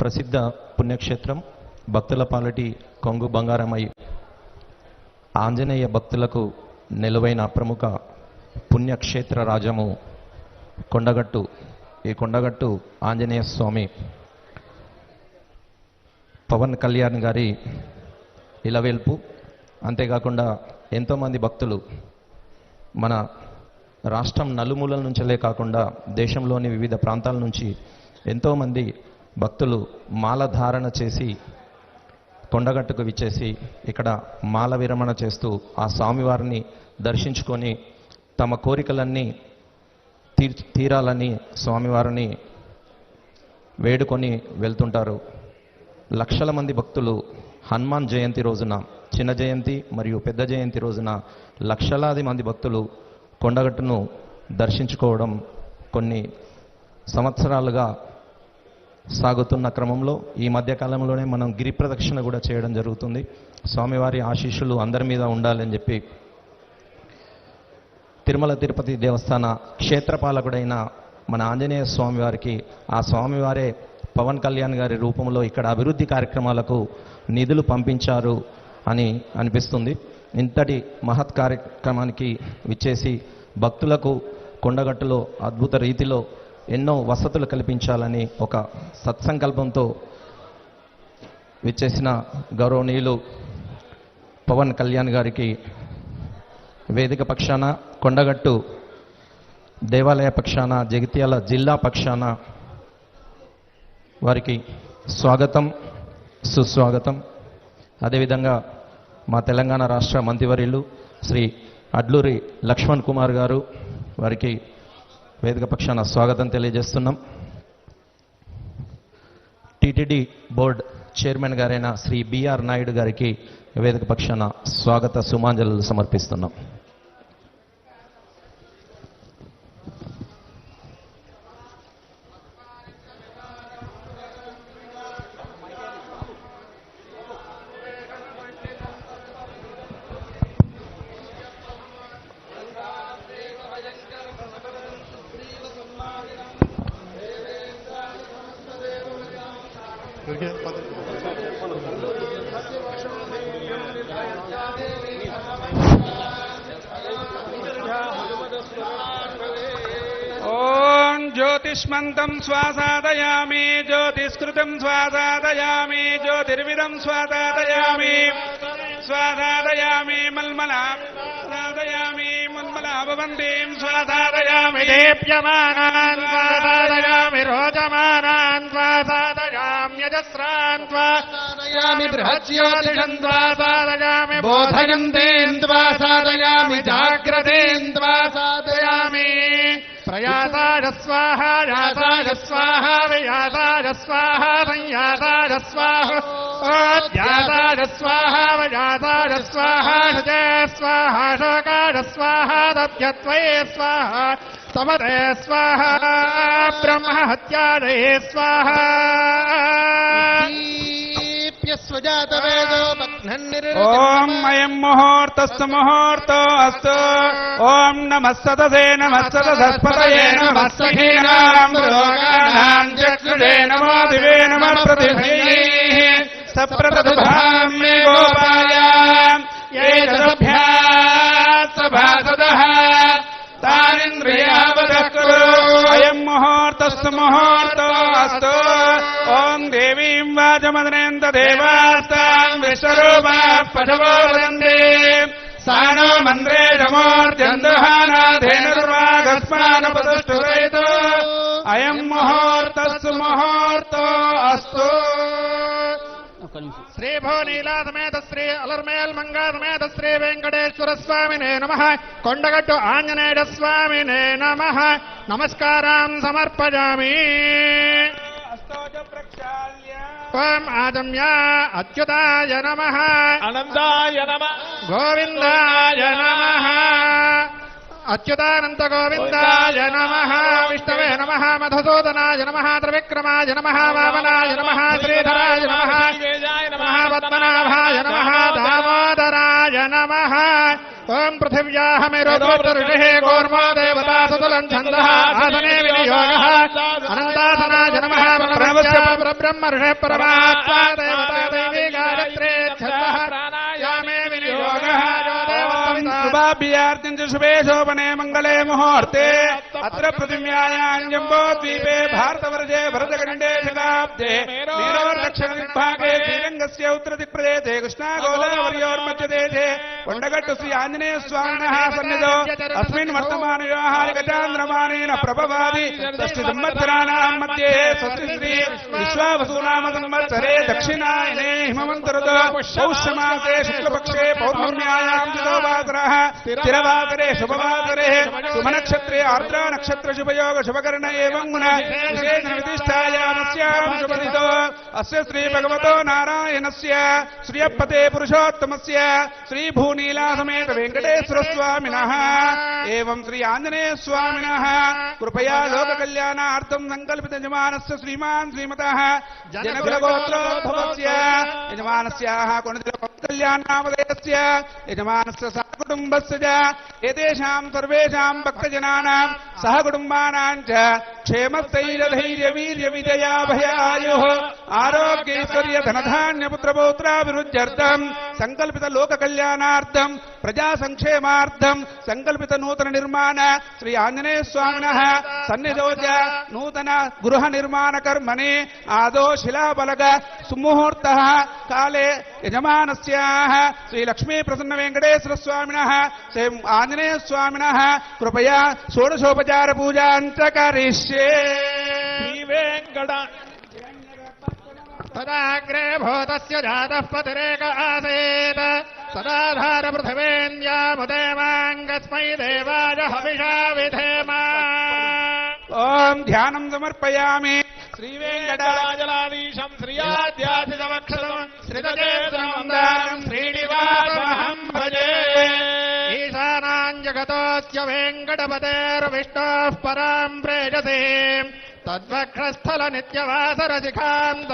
ప్రసిద్ధ పుణ్యక్షేత్రం భక్తుల పాలటి కొంగు బంగారమై ఆంజనేయ భక్తులకు నిలువైన ప్రముఖ పుణ్యక్షేత్ర రాజము కొండగట్టు ఈ కొండగట్టు ఆంజనేయ స్వామి. పవన్ కళ్యాణ్ గారి ఇలవేల్పు. అంతేకాకుండా ఎంతోమంది భక్తులు మన రాష్ట్రం నలుమూలల నుంచలే కాకుండా దేశంలోని వివిధ ప్రాంతాల నుంచి ఎంతోమంది భక్తులు మాల ధారణ చేసి కొండగట్టుకు విచ్చేసి ఇక్కడ మాల విరమణ చేస్తూ ఆ స్వామివారిని దర్శించుకొని తమ కోరికలన్నీ తీర్ తీరాలని స్వామివారిని వేడుకొని వెళ్తుంటారు. లక్షల మంది భక్తులు హనుమాన్ జయంతి రోజున చిన్న జయంతి మరియు పెద్ద జయంతి రోజున లక్షలాది మంది భక్తులు కొండగట్టును దర్శించుకోవడం కొన్ని సంవత్సరాలుగా సాగుతున్న క్రమంలో ఈ మధ్యకాలంలోనే మనం గిరి ప్రదక్షిణ కూడా చేయడం జరుగుతుంది. స్వామివారి ఆశీస్సులు అందరి మీద ఉండాలని చెప్పి తిరుమల తిరుపతి దేవస్థాన క్షేత్రపాలకుడైన మన ఆంజనేయ స్వామివారికి ఆ స్వామివారే పవన్ కళ్యాణ్ గారి రూపంలో ఇక్కడ అభివృద్ధి కార్యక్రమాలకు నిధులు పంపించారు అని అనిపిస్తుంది. ఇంతటి మహత్ కార్యక్రమానికి విచ్చేసి భక్తులకు కొండగట్టులో అద్భుత రీతిలో ఎన్నో వసతులు కల్పించాలని ఒక సత్సంకల్పంతో విచ్చేసిన గౌరవనీయులు పవన్ కళ్యాణ్ గారికి వేదిక పక్షాన కొండగట్టు దేవాలయ పక్షాన జగిత్యాల జిల్లా పక్షాన వారికి స్వాగతం సుస్వాగతం. అదేవిధంగా మా తెలంగాణ రాష్ట్ర మంత్రివర్యులు శ్రీ అడ్లూరి లక్ష్మణ్ కుమార్ గారు వారికి వేదిక పక్షాన స్వాగతం తెలియజేస్తున్నాం. టిటిడి బోర్డ్ చైర్మన్ గారైన శ్రీ బిఆర్ నాయుడు గారికి వేదిక పక్షాన స్వాగత సుమాంజలు సమర్పిస్తున్నాం. Perché? ॐ ज्योतिष्मन्तं श्वासादयामि ज्योतिष्कृतं श्वासादयामि ज्योतिर्विदं मलमला स्वादादयामि मल्मला स्वादादयामि मल्मला सारयामि बृहज्योतिषन्द्वा सारयामि बोधयन्तेन्द्वा सारयामि जाग्रतेन्द्वा साधयामि प्रयासाय स्वाहा यासाय स्वाहा वियासाय स्वाहा संयासाय स्वाहाय स्वाहा। సమరే స్వాహ బ్రహ్మహత్యాలయే స్వాహ ఓం అయం ముహూర్తస్సు ముహూర్తో అస్తు ఓం నమస్సదే నమస్సదస్పతయే నమస్సీనాం రోగాణాం చక్షుషే నమో దివే నమస్సతిభిః సప్రతదుభాం మే గోపాయాం అయం ముహూర్తస్ ముహూర్తోస్త ఓం దేవీం వాజమదనేంద దేవాస్తాం విశ్వరూప పఠవో వదందే మంద్రే మంత్రే రమోర్జందుహానాధేనుర్వాగస్మానపదష్టురైతో అయం ముహూర్తస్ ముహూర్త అస్తో ఒక్క నిమిషం శ్రీ భువనీలాధమేత శ్రీ అలర్మేల్ మంగాధమేత శ్రీ వెంకటేశ్వర స్వామినే నమ. కొండగట్టు ఆంజనేయ స్వామినే నమ. నమస్కారం సమర్పయామి. ఓం ఆదమ్య అచ్యుతాయ నమ. అనందాయ నమ. గోవిందాయ నమ. अच्युतानंद गोविन्दाय नमः विष्णवे नमः मधुसूदनाय नमः त्रिविक्रमाय नम वामनाय नमः श्रीधराय नमः नमः। नम दामोदराय नम। ॐ पृथिव्याः मेरोः गोर्मो देवता सुतुलम् छन्दः आसने ब्रह्म परमात्मा देवता गायत्रे मंगलाभ्यार्जन बने मंगले मुहूर्ते। अत्र पृथिव्यायाम् जम्बोद्वीपे भारतवर्षे भरतखण्डे शताब्दे वीरोर्दक्षिणदिग्भागे श्रीरङ्गस्य उत्तरदिक्प्रदेशे कृष्णागोदावर्योर्मध्यदेशे कोण्डगट्टु श्री आञ्जनेय स्वामिनः सन्निधौ अस्मिन् वर्तमानव्यवहारिकचान्द्रमानेन प्रभवादि षष्टिसंवत्सराणाम् मध्ये षष्टि श्री विश्वावसूनाम संवत्सरे दक्षिणायने हिमवन्तरुत पौष्यमासे शुक्लपक्षे पौर्णम्यायाम् जितोवासरः स्थिरवासरे शुभवासरे शुभनक्षत्रे आर्द्रा నక్షత్ర శుభయోగ శుభకరణ ఏం గుణ విశేషణ విధిష్టాయామస్యాం శుభదితో అస్య శ్రీ భగవతో నారాయణస్య శ్రియప్పతే పురుషోత్తమస్య శ్రీ భూనీలా సమేత వెంకటేశ్వర స్వామిన ఏం శ్రీ ఆంజనేయ స్వామిన కృపయా లోక కళ్యాణార్థం సంకల్పిత యజమానస్య శ్రీమాన్ శ్రీమత జనకులగోత్రోద్భవస్య యజమానస్యాః కొణిదిల కళ్యాణామదయస్య యజమానస్య సకుటుంబస్య ఏతేషాం సహ కుటుంబానాంచ క్షేమస్థైరధైర్యవీర్యవిజయాభయాయు ఆరోగ్యైశ్వర్య ధనధాన్యపుత్రపౌత్రాభివృద్ధ్యర్థం. సంకల్పిత లోక కళ్యాణార్థం ప్రజా సంక్షేమార్థం సంకల్పిత నూతన నిర్మాణ శ్రీ ఆంజనేయ స్వామిన సన్నిధోజ నూతన గృహ నిర్మాణ కర్మణి ఆదో శిలాబలగ. సుముహూర్త. కాలే యజమానస్యా. శ్రీ లక్ష్మీ ప్రసన్న వెంకటేశ్వర స్వామిన శ్రీ ఆంజనేయ స్వామిన కృపయా షోడశోపచార పూజాంత కరిష్య करिष्ये श्रीवेङ्कट तदाग्रे भूतस्य जातः पतिरेक आसीत्। सदाधार पृथिवेन्द्यामुदेवाङ्गस्मै देवाय हविषा विधेम। ॐ ध्यानम् समर्पयामि। श्रीवेङ्कटा राजलाधीशम् श्रियाद्याधितवक्षतम् श्रितचेतनमन्दारम् श्रीनिवासमहम् भजे ईशानाम् जगतोऽस्य वेङ्कटपतेर्विष्णोः पराम् प्रेजसे तद्वक्षस्थल नित्यवासरशिखाम्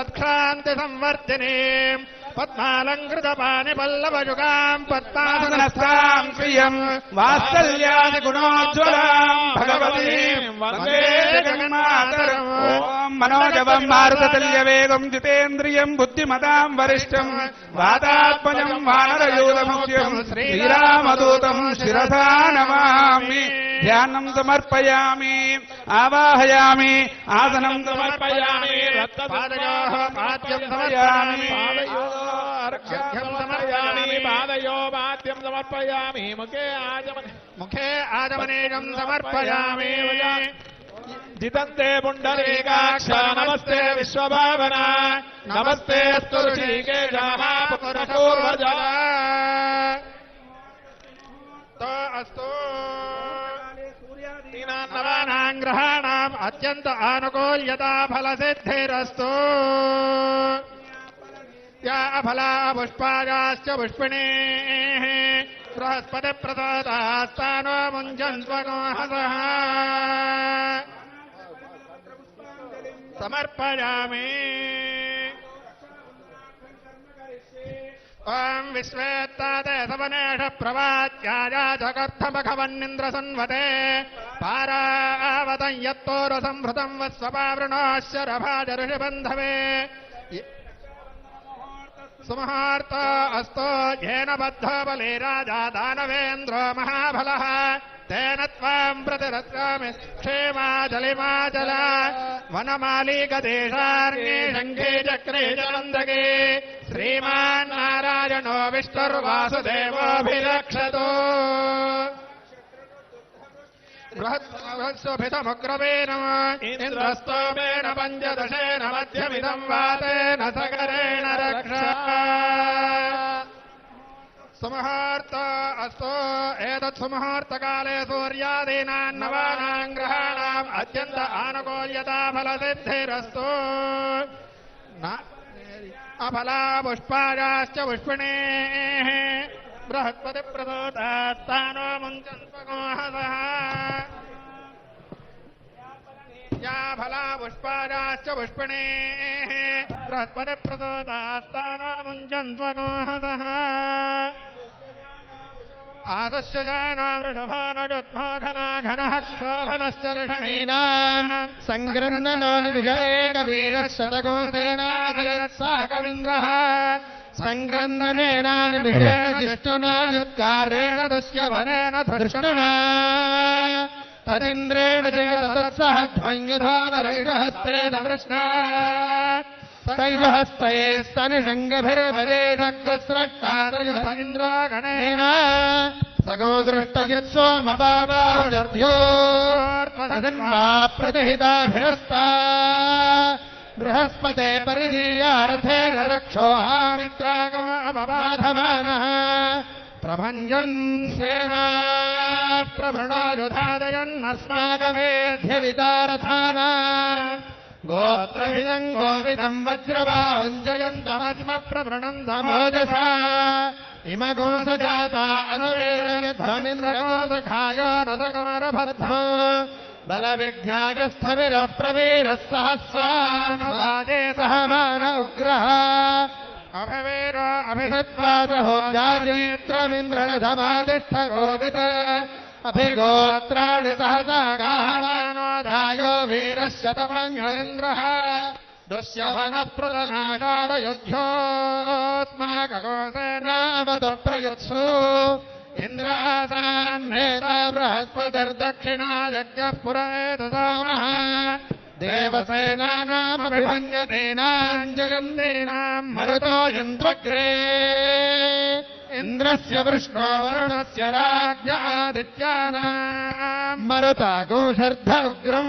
പത്മാലങ്കൃതപാനിപല്ലവയുഗാം പത്മാസനസ്ഥാം ശ്രിയം വാത്സല്യാദി ഗുണോജ്വലാം ഭഗവതീം വന്ദേ ജഗന്മാതരം മനോജവം മാരുതതുല്യവേഗം ജിതേന്ദ്രിയം ബുദ്ധിമതാം വരിഷ്ഠം വാതാത്മജം വാനരയൂതമുഖ്യം ശ്രീരാമദൂതം ശിരസാ നമാമി ధ్యానం సమర్పయామి ఆవాహయామి ఆసనం సమర్పయామి సమర్పయామి పాదయో వాద్యం సమర్పయామి ముఖే ఆజమని ముఖే ఆజమనేకం సమర్పయామి జితంతే పుండరీకాక్ష నమస్తే విశ్వభావన నమస్తే స్తురుషీకేశ పూర్వజ नवानाम् ग्रहाणाम् अत्यन्त आनुकूल्यता फलसिद्धिरस्तु। या अफला पुष्पायाश्च पुष्पिणीः। बृहस्पतिप्रसादास्तानो मुञ्जन्त्वगोहसः समर्पयामि। ॐ विश्वेत्तादेशवनेष प्रवाच्याया जगर्थमघवन्निन्द्रसंवते पारावतं यत्तोरुसंभृतं वत्स्वपावृणोश्चरभाजऋषिबन्धवे सुमहार्ता अस्तो येन बद्धबलिराजा दानवेन्द्रो महाबलः। तेन त्वाम् प्रतिरत्रामि क्षेमाजलिमाजल वनमाली गदेशार्गे शङ्खे चक्रे जलन्दगे श्रीमान् नारायणो विष्णुर्वासुदेवोऽभिरक्षतो बृहत्सुभितमुग्रवेण इन्द्रस्तोमेन पञ्चदशेन मध्यमिदम् वातेन सकरेण रक्ष సమహార్త అస్తో ఏతత్ సమహార్తకాలే సూర్యాదీనాన్నవానాం గ్రహాణం అత్యంత ఆనుకూల్యతా ఫలసిద్ధిరస్తు అఫలా పుష్పాయాశ్చ పుష్పిణే బృహస్పతి ప్రదోదాస్తానో ముంచన్ पुष्या फला पुष्पाराश्च पुष्पणे प्रतोदास्तानामुञ्जन्त्वनोहतः आतस्य जानामृषभानरुत्माधनाघनः शोभनश्च ऋषणीनाम् सङ्गृह्णनो विजयकवीरशतकोपेनाथयत्साकविन्द्रः सङ्गृह्णनेनानिभिषेजिष्णुना युत्कारेण तस्य वनेन धृष्णुना తదింద్రేణ చేతసహ ధ్వంయుధానరైరహస్తేన కృష్ణ తైవహస్తైస్తనిషంగభిర్భరేణగ్రస్రష్టాదయుధీంద్రాగణేన సగో దృష్టయత్సోమపావార్ధ్యోర్మా ప్రతిహితాభిరస్తా బృహస్పతే పరిధీయార్థేన రక్షోహామిత్రాగమాధమానः ప్రభంజన్ సేనా ప్రభృణోయుధాదయన్నస్మాకమేధ్య విదారథానా గోత్రహితం గోవిదం వజ్రవాంజయంతమస్మ ప్రభృణం సమోజసా ఇమగోస జాత అనువేదమింద్రగోసఖాయో రథకమరభద్రో బల విఘ్నాగస్థవిర अभवेर अभिषत्वाजहोजाजीत्रमिन्द्रधमादिष्ठगोपित अभिगोत्राणि सहसा गाहवानोधायो वीरश्शतमङ्गलेन्द्रः दुष्यभनप्रदनादारयुध्योऽस्माककोसेनावदप्रयुत्सु इन्द्रासान्नेता बृहस्पतिर्दक्षिणा यज्ञः पुरेतसामः వీరశతమంగళేంద్రः దుశ్యవన ప్రదనాడాడయుధ్యోస్మాకోసేనామత ప్రయత్సు ఇంద్రాసాన్నేత బృహస్పతిర్దక్షిణా యజ్ఞ పురేతసామः దేవసేనానామభిభంజతేనాంజగందేనాం మరుతో ఇంద్రగ్రే ఇంద్రస్య వృష్ణో వరుణస్య రాజ్యాదిత్యానాం మరుతాగోషర్ధ ఉగ్రం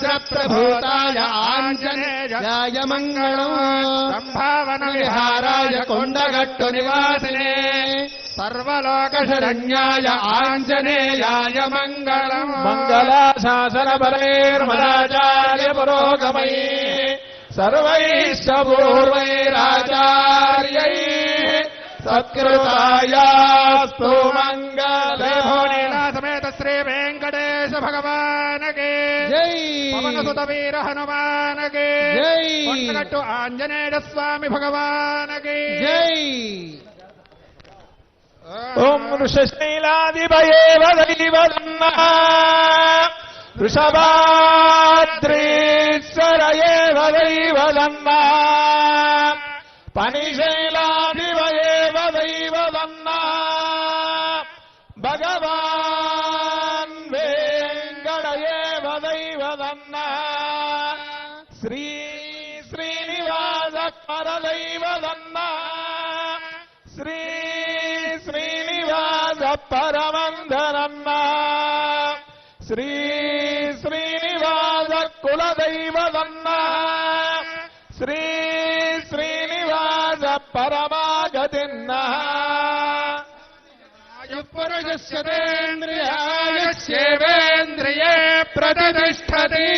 प्रभूताय आञ्जनेयाय मङ्गलम् सम्भावनविहाराय कुण्डगट्टुनिवासिने सर्वलोकशरण्याय आञ्जनेयाय मङ्गलम् मङ्गलाशासनबलैर्मराचार्य पुरोगमये सर्वैश्च पूर्वैराचार्यै सत्कृतायास्तु मङ्गले भोनिना समेत श्रीवेङ्कटेश भगवान् జై. పవనసుత వీర హనుమానకి. జై. కొండగట్టు ఆంజనేయ స్వామి భగవానకి. జై. ఓం ఋషశ్రీలాదిభయేవ దైవదన్న వృషభాద్రీశ్వరయేవ దైవదన్న పనిశైలాదిభయేవ దైవదన్న శ్రీనివాస శ్రీ శ్రీనివాస కులదైవదన్న శ్రీ శ్రీనివాస పరమాగతిన్న. పురుషస్యేంద్రియాయ సేవేంద్రియే ప్రతిష్టతి.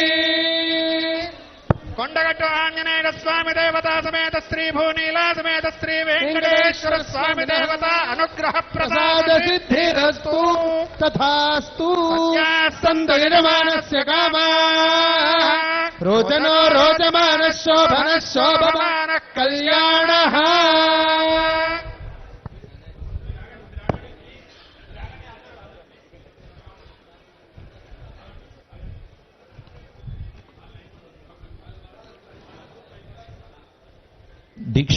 కొండగట్టు ఆంజనేయ స్వామి దేవత సమేత శ్రీ భూనీలా సమేత శ్రీ వెంకటేశ్వర స్వామి దేవత అనుగ్రహ ప్రసాద ప్రసాద సిద్ధిరస్తు తథాస్తు సంత యజమానస్య కామా రోచనో రోచమాన శోభన శోభమాన కళ్యాణ।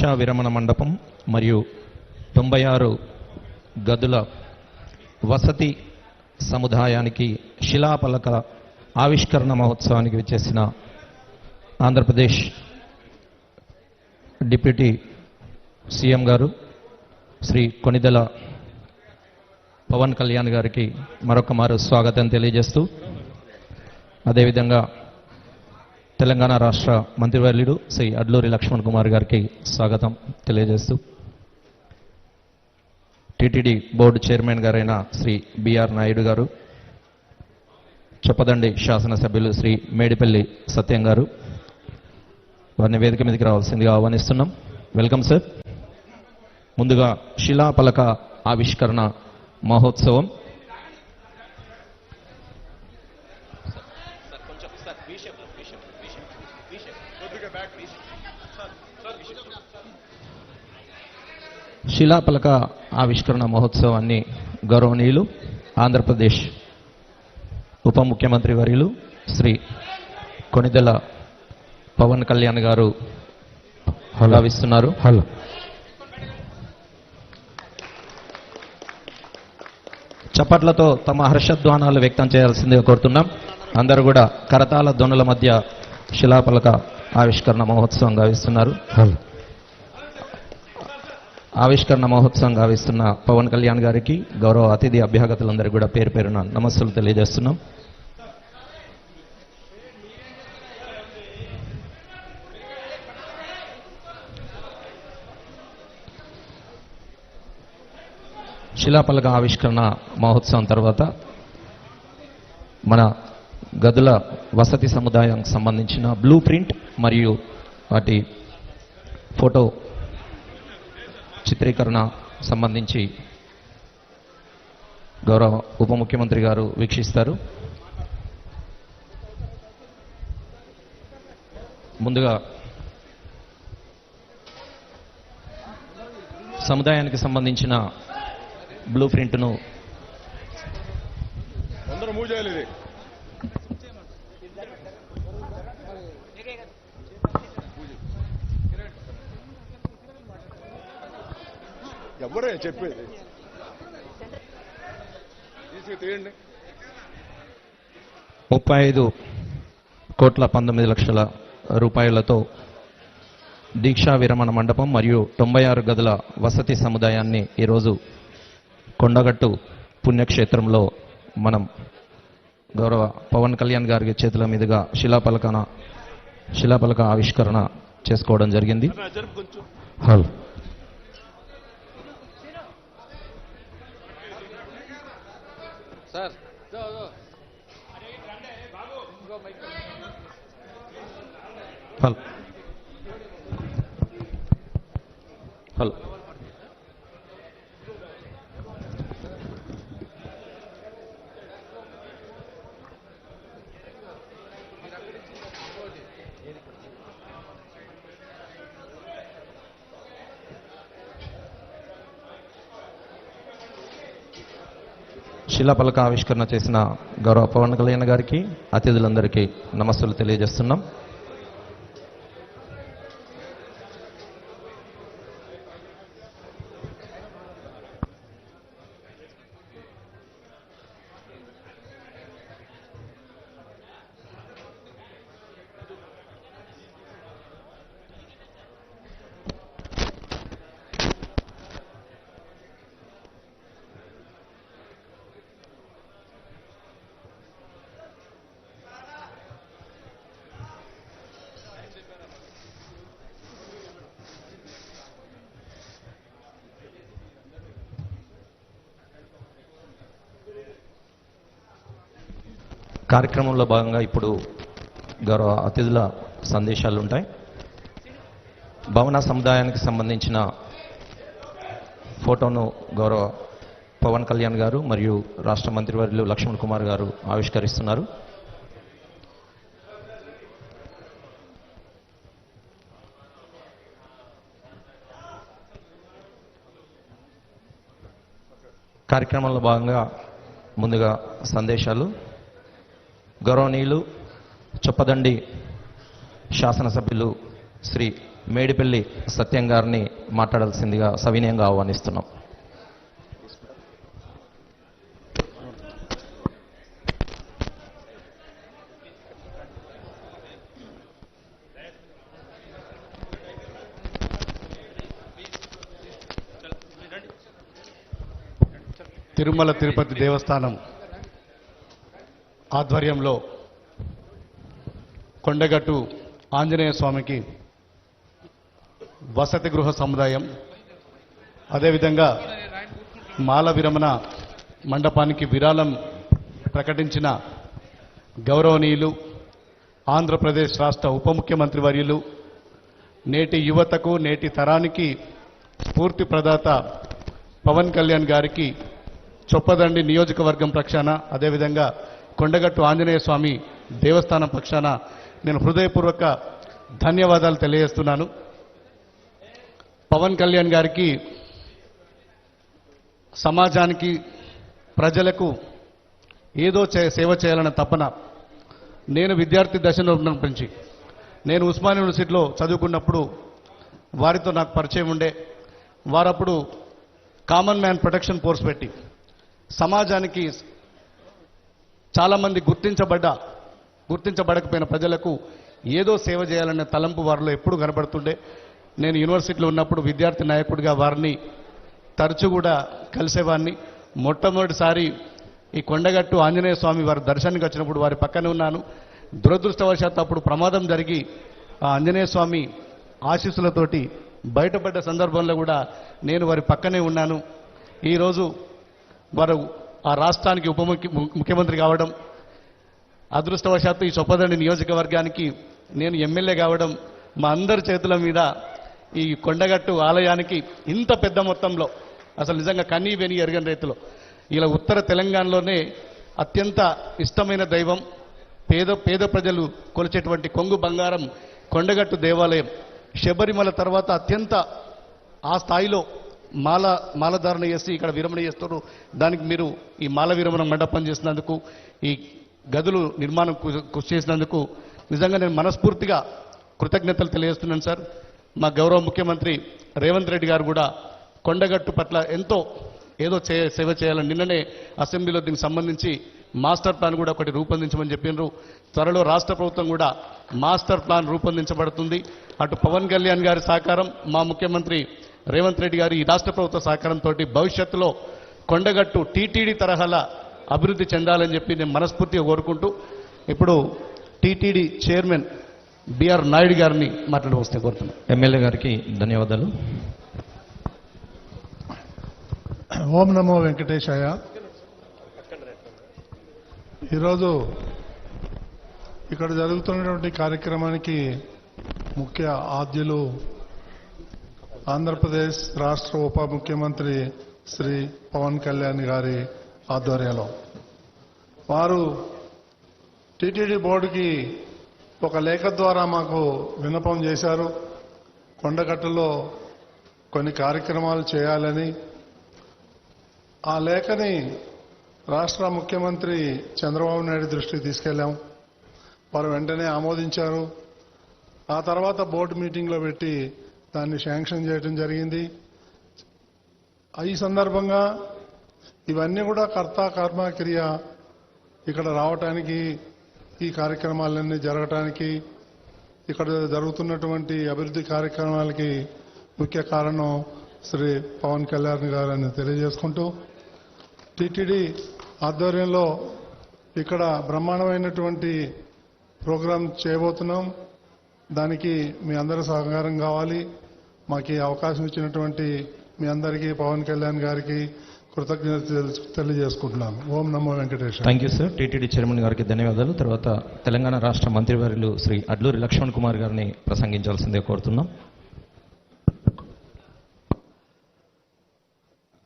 దీక్షా విరమణ మండపం మరియు తొంభై ఆరు గదుల వసతి సముదాయానికి శిలాపలక ఆవిష్కరణ మహోత్సవానికి విచ్చేసిన ఆంధ్రప్రదేశ్ డిప్యూటీ సీఎం గారు శ్రీ కొనిదెల పవన్ కళ్యాణ్ గారికి మరొక మారు స్వాగతం తెలియజేస్తూ అదేవిధంగా తెలంగాణ రాష్ట్ర మంత్రివర్యుడు శ్రీ అడ్లూరి లక్ష్మణ్ కుమార్ గారికి స్వాగతం తెలియజేస్తూ టిటిడి బోర్డు చైర్మన్ గారైన శ్రీ బిఆర్ నాయుడు గారు చొప్పదండి శాసనసభ్యులు శ్రీ మేడిపల్లి సత్యం గారు వారిని వేదిక మీదకి రావాల్సిందిగా ఆహ్వానిస్తున్నాం. Welcome sir. ముందుగా శిలాపలక ఆవిష్కరణ మహోత్సవం. శిలాపలక ఆవిష్కరణ మహోత్సవాన్ని గౌరవనీయులు ఆంధ్రప్రదేశ్ ఉప ముఖ్యమంత్రి వర్యులు శ్రీ కొనిదెల పవన్ కళ్యాణ్ గారు భావిస్తున్నారు. హలో. చప్పట్లతో తమ హర్షధ్వానాలు వ్యక్తం చేయాల్సిందిగా కోరుతున్నాం. అందరూ కూడా కరతాల ధ్వనుల మధ్య శిలాపలక ఆవిష్కరణ మహోత్సవం గావిస్తున్నారు. హలో. ఆవిష్కరణ మహోత్సవం గావిస్తున్న పవన్ కళ్యాణ్ గారికి గౌరవ అతిథి అభ్యాగతులందరికీ కూడా పేరు పేరున నమస్సులు తెలియజేస్తున్నాం. శిలాపలక ఆవిష్కరణ మహోత్సవం తర్వాత మన గదుల వసతి సముదాయానికి సంబంధించిన బ్లూ ప్రింట్ మరియు వాటి ఫోటో చిత్రీకరణ సంబంధించి గౌరవ ఉప ముఖ్యమంత్రి గారు వీక్షిస్తారు. ముందుగా సముదాయానికి సంబంధించిన బ్లూ ప్రింట్ను అందరూ మూవ్ చేయాలి ఎవరే చెప్పేది. తీసి తీయండి ముప్పై ఐదు కోట్ల పంతొమ్మిది లక్షల రూపాయలతో దీక్షా విరమణ మండపం మరియు తొంభై ఆరు గదుల వసతి సముదాయాన్ని ఈరోజు కొండగట్టు పుణ్యక్షేత్రంలో మనం గౌరవ పవన్ కళ్యాణ్ గారి చేతుల మీదుగా శిలాపలకన శిలాపలక ఆవిష్కరణ చేసుకోవడం జరిగింది. హలో. హలో. హలో. శిలాపలక ఆవిష్కరణ చేసిన గౌరవ పవన్ కళ్యాణ్ గారికి అతిథులందరికీ నమస్సులు తెలియజేస్తున్నాం. కార్యక్రమంలో భాగంగా ఇప్పుడు గౌరవ అతిథుల సందేశాలు ఉంటాయి భవన సముదాయానికి సంబంధించిన ఫోటోను గౌరవ పవన్ కళ్యాణ్ గారు మరియు రాష్ట్ర మంత్రివర్యులు లక్ష్మణ్ కుమార్ గారు ఆవిష్కరిస్తున్నారు. కార్యక్రమంలో భాగంగా ముందుగా సందేశాలు. గౌరవనీయులు చొప్పదండి శాసనసభ్యులు శ్రీ మేడిపల్లి సత్యం గారిని మాట్లాడాల్సిందిగా సవినయంగా ఆహ్వానిస్తున్నాం. తిరుమల తిరుపతి దేవస్థానం ఆధ్వర్యంలో కొండగట్టు ఆంజనేయ స్వామికి వసతి గృహ సముదాయం అదేవిధంగా మాల విరమణ మండపానికి విరాళం ప్రకటించిన గౌరవనీయులు ఆంధ్రప్రదేశ్ రాష్ట్ర ఉప ముఖ్యమంత్రి వర్యులు నేటి యువతకు నేటి తరానికి స్ఫూర్తి ప్రదాత పవన్ కళ్యాణ్ గారికి చొప్పదండి నియోజకవర్గం పక్షాన అదేవిధంగా కొండగట్టు ఆంజనేయ స్వామి దేవస్థానం పక్షాన నేను హృదయపూర్వక ధన్యవాదాలు తెలియజేస్తున్నాను. పవన్ కళ్యాణ్ గారికి సమాజానికి ప్రజలకు ఏదో చే- సేవ చేయాలన్న తపన నేను విద్యార్థి దశలో ఉన్నప్పటి నుంచి నేను ఉస్మాన్ యూనివర్సిటీలో చదువుకున్నప్పుడు వారితో నాకు పరిచయం ఉండే వారప్పుడు కామన్ మ్యాన్ ప్రొటెక్షన్ ఫోర్స్ పెట్టి సమాజానికి చాలామంది గుర్తించబడ్డ గుర్తించబడకపోయిన ప్రజలకు ఏదో సేవ చేయాలనే తలంపు వారిలో ఎప్పుడు కనబడుతుండే. నేను యూనివర్సిటీలో ఉన్నప్పుడు విద్యార్థి నాయకుడిగా వారిని తరచు కూడా కలిసేవాడిని మొట్టమొదటిసారి ఈ కొండగట్టు ఆంజనేయ స్వామి వారి దర్శనానికి వచ్చినప్పుడు వారి పక్కనే ఉన్నాను. దురదృష్టవశాత్తు అప్పుడు ప్రమాదం జరిగి ఆ ఆంజనేయ స్వామి ఆశీస్సులతోటి బయటపడ్డ సందర్భంలో కూడా నేను వారి పక్కనే ఉన్నాను. ఈరోజు వారు ఆ రాష్ట్రానికి ఉప ముఖ్య- ముఖ్యమంత్రి కావడం అదృష్టవశాత్తు ఈ చొప్పదండి నియోజకవర్గానికి నేను ఎమ్మెల్యే కావడం మా అందరి చేతుల మీద ఈ కొండగట్టు ఆలయానికి ఇంత పెద్ద మొత్తంలో అసలు నిజంగా కన్నీ వెని ఎరగని రైతులు. ఇలా ఉత్తర తెలంగాణలోనే అత్యంత ఇష్టమైన దైవం పేద పేద ప్రజలు కొలిచేటువంటి కొంగు బంగారం కొండగట్టు దేవాలయం. శబరిమల తర్వాత అత్యంత ఆ స్థాయిలో మాల మాలధారణ చేసి ఇక్కడ విరమణ చేస్తారు దానికి మీరు ఈ మాల విరమణ మండపం చేసినందుకు ఈ గదులు నిర్మాణం కృషి చేసినందుకు నిజంగా నేను మనస్ఫూర్తిగా కృతజ్ఞతలు తెలియజేస్తున్నాను సార్. మా గౌరవ ముఖ్యమంత్రి రేవంత్ రెడ్డి గారు కూడా కొండగట్టు పట్ల ఎంతో ఏదో చే సేవ చేయాలని నిన్ననే అసెంబ్లీలో దీనికి సంబంధించి మాస్టర్ ప్లాన్ కూడా ఒకటి రూపొందించమని చెప్పినారు. త్వరలో రాష్ట్ర ప్రభుత్వం కూడా మాస్టర్ ప్లాన్ రూపొందించబడుతుంది. అటు పవన్ కళ్యాణ్ గారి సహకారం మా ముఖ్యమంత్రి రేవంత్ రెడ్డి గారి ఈ రాష్ట్ర ప్రభుత్వ సహకారంతో భవిష్యత్తులో కొండగట్టు టీటీడీ తరహాల అభివృద్ధి చెందాలని చెప్పి నేను మనస్ఫూర్తిగా కోరుకుంటూ ఇప్పుడు టీటీడీ చైర్మన్ బిఆర్ నాయుడు గారిని మాట్లాడవస్తే కోరుతున్నాను. ఎమ్మెల్యే గారికి ధన్యవాదాలు. ఓం నమో వెంకటేశాయ. ఈరోజు ఇక్కడ జరుగుతున్నటువంటి కార్యక్రమానికి ముఖ్య ఆద్యులు ఆంధ్రప్రదేశ్ రాష్ట్ర ఉప ముఖ్యమంత్రి శ్రీ పవన్ కళ్యాణ్ గారి ఆధ్వర్యంలో. వారు టీటీడీ బోర్డుకి ఒక లేఖ ద్వారా మాకు విన్నపం చేశారు. కొండగట్టులో కొన్ని కార్యక్రమాలు చేయాలని. ఆ లేఖని రాష్ట్ర ముఖ్యమంత్రి చంద్రబాబు నాయుడు దృష్టికి తీసుకెళ్ళాం వారు వెంటనే ఆమోదించారు. ఆ తర్వాత బోర్డు మీటింగ్లో పెట్టి దాన్ని శాంక్షన్ చేయడం జరిగింది. ఈ సందర్భంగా ఇవన్నీ కూడా కర్త కర్మ క్రియ ఇక్కడ రావటానికి ఈ కార్యక్రమాలన్నీ జరగటానికి ఇక్కడ జరుగుతున్నటువంటి అభివృద్ధి కార్యక్రమాలకి ముఖ్య కారణం శ్రీ పవన్ కళ్యాణ్ గారని తెలియజేసుకుంటూ టిటిడి ఆధ్వర్యంలో ఇక్కడ బ్రహ్మాండమైనటువంటి ప్రోగ్రాం చేయబోతున్నాం. దానికి మీ అందరి సహకారం కావాలి. మాకు ఈ అవకాశం ఇచ్చినటువంటి మీ అందరికీ పవన్ కళ్యాణ్ గారికి కృతజ్ఞత తెలు- తెలియజేసుకుంటున్నాను. ఓం నమో Venkateswara thank you sir TTD chairman గారికి ధన్యవాదాలు. తర్వాత తెలంగాణ రాష్ట్ర మంత్రివర్యులు శ్రీ అడ్లూరి లక్ష్మణ్ కుమార్ గారిని ప్రసంగించాల్సిందే కోరుతున్నాం.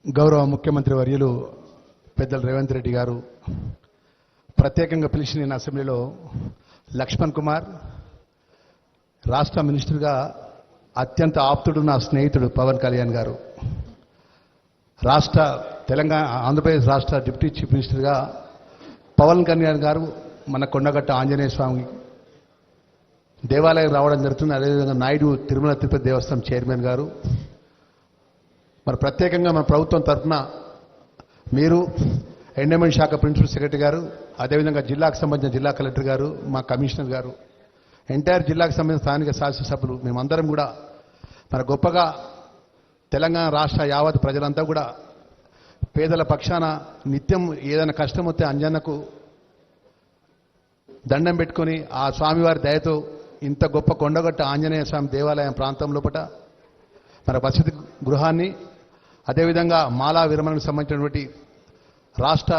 గౌరవ ముఖ్యమంత్రి వర్యులు పెద్దలు రేవంత్ రెడ్డి గారు ప్రత్యేకంగా పిలిచి నేను అసెంబ్లీలో లక్ష్మణ్ కుమార్ రాష్ట్ర మినిస్టర్గా అత్యంత ఆప్తుడు నా స్నేహితుడు పవన్ కళ్యాణ్ గారు. రాష్ట్ర తెలంగాణ ఆంధ్రప్రదేశ్ రాష్ట్ర డిప్యూటీ చీఫ్ మినిస్టర్గా పవన్ కళ్యాణ్ గారు మన కొండగట్ట ఆంజనేయ స్వామి దేవాలయం రావడం జరుగుతుంది. అదేవిధంగా నాయుడు తిరుమల తిరుపతి దేవస్థానం చైర్మన్ గారు. మరి ప్రత్యేకంగా మన ప్రభుత్వం తరఫున మీరు ఎండమెంట్ శాఖ ప్రిన్సిపల్ సెక్రటరీ గారు అదేవిధంగా జిల్లాకు సంబంధించిన జిల్లా కలెక్టర్ గారు మా కమిషనర్ గారు ఎంటైర్ జిల్లాకు సంబంధించిన స్థానిక శాసనసభ్యులు మేమందరం కూడా మన గొప్పగా తెలంగాణ రాష్ట్ర యావత్ ప్రజలంతా కూడా పేదల పక్షాన నిత్యం ఏదైనా కష్టం వస్తే అంజన్నకు దండం పెట్టుకొని ఆ స్వామివారి దయతో ఇంత గొప్ప కొండగట్ట ఆంజనేయ స్వామి దేవాలయం ప్రాంతం లోపల మన వసతి గృహాన్ని అదేవిధంగా మాలా విరమణకు సంబంధించినటువంటి రాష్ట్ర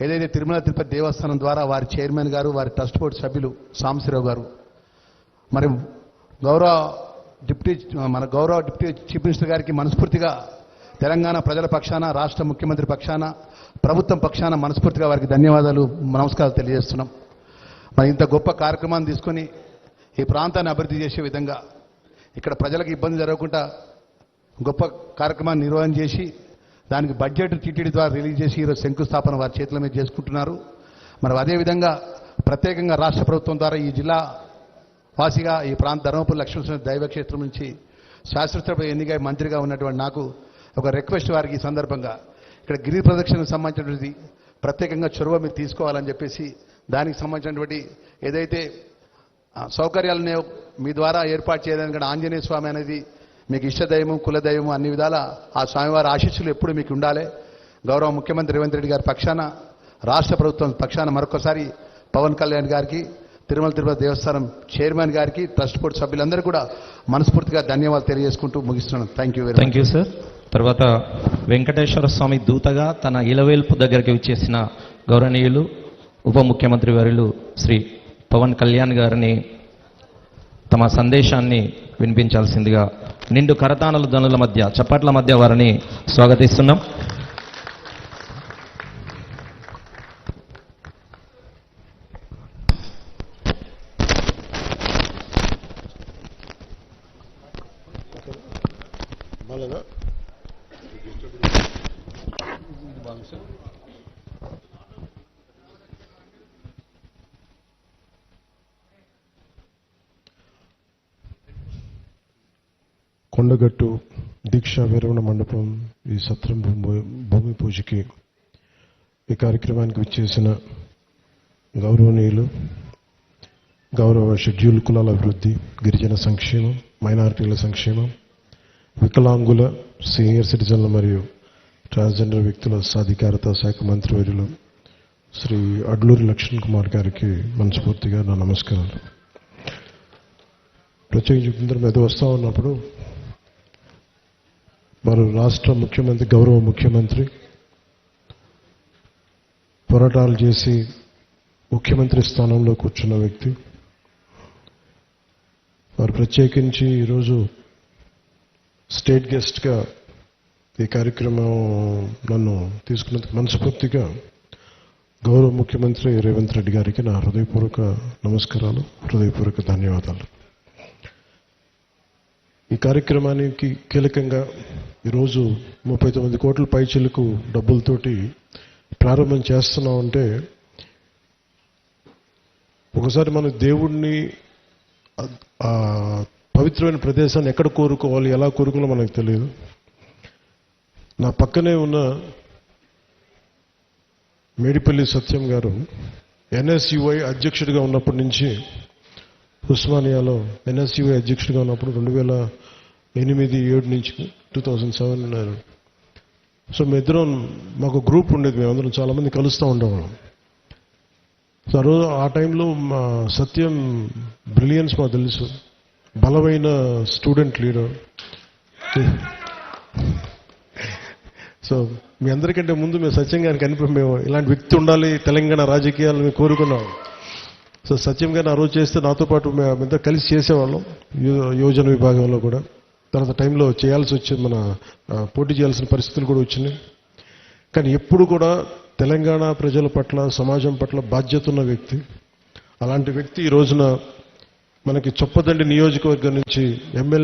ఏదైతే తిరుమల తిరుపతి దేవస్థానం ద్వారా వారి చైర్మన్ గారు వారి ట్రస్ట్ బోర్డు సభ్యులు సాంబశివరావు గారు మరి గౌరవ డిప్యూటీ మన గౌరవ డిప్యూటీ చీఫ్ మినిస్టర్ గారికి మనస్ఫూర్తిగా తెలంగాణ ప్రజల పక్షాన రాష్ట్ర ముఖ్యమంత్రి పక్షాన ప్రభుత్వం పక్షాన మనస్ఫూర్తిగా వారికి ధన్యవాదాలు నమస్కారాలు తెలియజేస్తున్నాం. మరి ఇంత గొప్ప కార్యక్రమాన్ని తీసుకొని ఈ ప్రాంతాన్ని అభివృద్ధి చేసే విధంగా ఇక్కడ ప్రజలకు ఇబ్బంది జరగకుండా గొప్ప కార్యక్రమాన్ని నిర్వహణ చేసి దానికి బడ్జెట్ టీటీడీ ద్వారా రిలీజ్ చేసి ఈరోజు శంకుస్థాపన వారి చేతుల మీద చేసుకుంటున్నారు. మరి అదేవిధంగా ప్రత్యేకంగా రాష్ట్ర ప్రభుత్వం ద్వారా ఈ జిల్లా వాసిగా ఈ ప్రాంత ధర్మపురి లక్ష్మీనరసింహ దైవక్షేత్రం నుంచి శాస్త్రసభ ఎన్నిక మంత్రిగా ఉన్నటువంటి నాకు ఒక రిక్వెస్ట్ వారికి ఈ సందర్భంగా. ఇక్కడ గిరి ప్రదక్షిణకు సంబంధించినటువంటి ప్రత్యేకంగా చొరవ మీరు తీసుకోవాలని చెప్పేసి దానికి సంబంధించినటువంటి ఏదైతే సౌకర్యాలను మీ ద్వారా ఏర్పాటు చేయడానికి కూడా ఆంజనేయ స్వామి అనేది మీకు ఇష్టదైవం కులదైవం అన్ని విధాల ఆ స్వామివారి ఆశీస్సులు ఎప్పుడు మీకు ఉండాలి. గౌరవ ముఖ్యమంత్రి రేవంత్ రెడ్డి గారి పక్షాన రాష్ట్ర ప్రభుత్వం పక్షాన మరొకసారి పవన్ కళ్యాణ్ గారికి తిరుమల తిరుపతి దేవస్థానం చైర్మన్ గారికి ట్రస్ట్ బోర్డు సభ్యులందరూ కూడా మనస్ఫూర్తిగా ధన్యవాదాలు తెలియజేసుకుంటూ ముగిస్తున్నాను. Thank you very thank you sir తర్వాత వెంకటేశ్వర స్వామి దూతగా తన ఇలవేల్పు దగ్గరికి వచ్చేసిన గౌరవనీయులు ఉప ముఖ్యమంత్రి వర్యులు శ్రీ పవన్ కళ్యాణ్ గారిని తమ సందేశాన్ని వినిపించాల్సిందిగా నిండు కరతానల ధనుల మధ్య చప్పట్ల మధ్య వారిని స్వాగతిస్తున్నాం. దీక్షా విరమణ మండపం ఈ సత్రం భూమి భూమి పూజకి ఈ కార్యక్రమానికి విచ్చేసిన గౌరవనీయులు గౌరవ షెడ్యూల్ కులాల అభివృద్ధి గిరిజన సంక్షేమం మైనారిటీల సంక్షేమం వికలాంగుల సీనియర్ సిటిజన్లు మరియు ట్రాన్స్జెండర్ వ్యక్తుల సాధికారత శాఖ మంత్రివర్యులు శ్రీ అడ్లూరి లక్ష్మణ్ కుమార్ గారికి మనస్ఫూర్తిగా నా నమస్కారాలు. ప్రత్యేకించి ఇందరం మీద వస్తూ ఉన్నప్పుడు మరి రాష్ట్ర ముఖ్యమంత్రి గౌరవ ముఖ్యమంత్రి పోరాటాలు చేసి ముఖ్యమంత్రి స్థానంలో కూర్చున్న వ్యక్తి. వారు ప్రత్యేకించి ఈరోజు స్టేట్ గెస్ట్గా ఈ కార్యక్రమం నన్ను తీసుకున్నందుకు మనస్ఫూర్తిగా గౌరవ ముఖ్యమంత్రి రేవంత్ రెడ్డి గారికి నా హృదయపూర్వక నమస్కారాలు హృదయపూర్వక ధన్యవాదాలు. ఈ కార్యక్రమానికి కీలకంగా ఈరోజు ముప్పై తొమ్మిది కోట్ల పైచిలకు డబ్బులతోటి ప్రారంభం చేస్తున్నామంటే ఒకసారి మన దేవుణ్ణి పవిత్రమైన ప్రదేశాన్ని ఎక్కడ కోరుకోవాలి ఎలా కోరుకోవాలో మనకు తెలియదు. నా పక్కనే ఉన్న మేడిపల్లి సత్యం గారు ఎన్ఎస్యుఐ అధ్యక్షుడిగా ఉన్నప్పటి నుంచి ఉస్మానియాలో ఎన్ఎస్యూ అధ్యక్షుడిగా ఉన్నప్పుడు రెండు వేల ఎనిమిది ఏడు నుంచి టూ థౌజండ్ సెవెన్ ఉన్నారు సో మేమిద్దరం మాకు గ్రూప్ ఉండేది మేమందరం చాలామంది కలుస్తూ ఉండేవాళ్ళం. సో ఆ రోజు ఆ టైంలో మా సత్యం బ్రిలియన్స్ మాకు తెలుసు. బలమైన స్టూడెంట్ లీడర్. సో మీ అందరికంటే ముందు మేము సత్యం గారికి అనిపి మేము ఇలాంటి వ్యక్తి ఉండాలి తెలంగాణ రాజకీయాలు మేము కోరుకున్నాం. సో సత్యం గారిని ఆ రోజు చేస్తే నాతో పాటు మేమంతా కలిసి చేసేవాళ్ళం. యో- యోజన విభాగంలో కూడా. తర్వాత టైంలో చేయాల్సి వచ్చింది మన పోటీ చేయాల్సిన పరిస్థితులు కూడా వచ్చినాయి. కానీ ఎప్పుడు కూడా తెలంగాణ ప్రజల పట్ల సమాజం పట్ల బాధ్యత ఉన్న వ్యక్తి. అలాంటి వ్యక్తి ఈ రోజున మనకి చొప్పదండి నియోజకవర్గం నుంచి ఎమ్మెల్యే